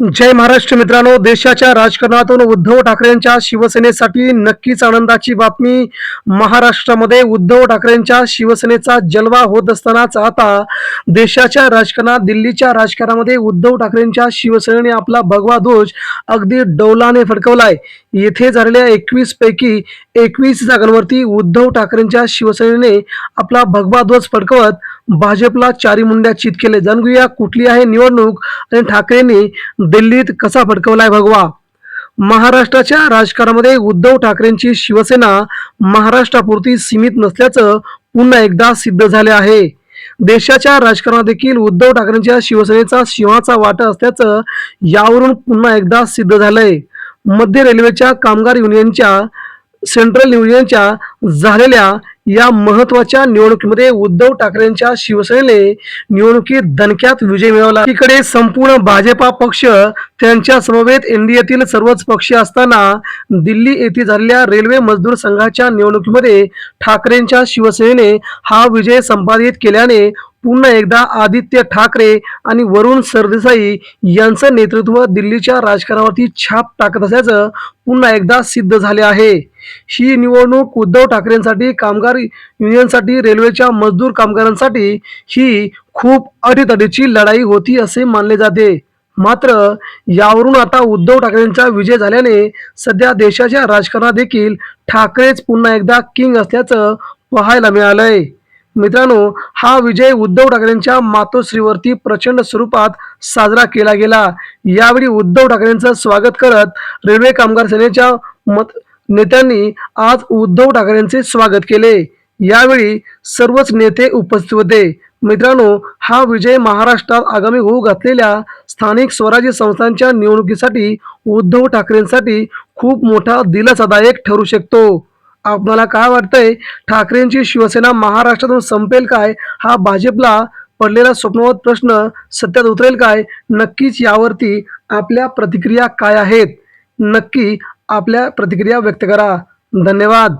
जय महाराष्ट्र मित्रांनो देशाच्या राजकारणातून उद्धव ठाकरेंच्या शिवसेनेसाठी नक्कीच आनंदाची बातमी. महाराष्ट्रामध्ये उद्धव ठाकरेंच्या शिवसेनेचा जलवा होत असतानाच आता देशाच्या राजकारणात दिल्लीच्या राजकारणामध्ये उद्धव ठाकरेंच्या शिवसेनेने आपला भगवा ध्वज अगदी डौलाने फडकवलाय. येथे झालेल्या एकवीस पैकी एकवीस जागांवरती उद्धव ठाकरेंच्या शिवसेनेने आपला भगवा ध्वज फडकवत भाजपला चारी मुंड्या चित केले. जाणूया कुठली आहे निवडणूक आणि ठाकरेंनी दिल्लीत कसा फडकवलाय भगवा? महाराष्ट्राच्या राजकारणामध्ये उद्धव ठाकरेंची शिवसेना महाराष्ट्रापुरती सीमित नसल्याचं पुन्हा एकदा सिद्ध झाले आहे. देशाच्या राजकारणात देखील उद्धव ठाकरेंच्या शिवसेनेचा शिवाचा वाटा असल्याचं यावरून पुन्हा एकदा सिद्ध झालंय. मध्य रेल्वेच्या कामगार युनियनच्या सेंट्रल युनियनच्या झालेल्या या महत्त्वाच्या निवडणुकीमध्ये उद्धव ठाकरेंच्या शिवसेनेने निवडणुकीत दणक्यात विजय मिळवला. इकडे संपूर्ण भाजपा पक्ष त्यांच्या समवेत एनडीएतील सर्वच पक्ष असताना दिल्ली येथे झालेल्या रेल्वे मजदूर संघाच्या निवडणुकीमध्ये ठाकरेंच्या शिवसेनेने हा विजय संपादित केल्याने पुन्हा एकदा आदित्य ठाकरे आणि वरुण सरदेसाई यांचं नेतृत्व दिल्लीच्या राजकारणावरती छाप टाकत असल्याचं पुन्हा एकदा सिद्ध झाले आहे. ही निवडणूक उद्धव ठाकरेंसाठी कामगार युनियनसाठी रेल्वेच्या मजदूर कामगारांसाठी ही खूप अटीतटीची लढाई होती असे मानले जाते. मात्र यावरून आता उद्धव ठाकरेंचा विजय झाल्याने सध्या देशाच्या राजकारणात देखील ठाकरेच पुन्हा एकदा किंग असल्याचं पाहायला मिळालंय. मित्रांनो हा विजय उद्धव ठाकरेंच्या मातोश्रीवरती प्रचंड स्वरूपात साजरा केला गेला. यावेळी उद्धव ठाकरेंचं स्वागत करत रेल्वे कामगार सेनेच्या मत नेत्यांनी आज उद्धव ठाकरेंचे स्वागत केले. यावेळी सर्वच नेते उपस्थित होते. मित्रांनो हा विजय महाराष्ट्रात आगामी होऊ घातलेल्या स्थानिक स्वराज्य संस्थांच्या निवडणुकीसाठी उद्धव ठाकरेंसाठी खूप मोठा दिलासादायक ठरू शकतो. आपल्याला काय वाटतंय? ठाकरेंची शिवसेना महाराष्ट्रातून संपेल काय? हा भाजपला पडलेला स्वप्नवत प्रश्न सत्यात उतरेल काय? नक्कीच यावरती आपल्या प्रतिक्रिया काय आहेत? नक्की आपल्या प्रतिक्रिया व्यक्त करा. धन्यवाद.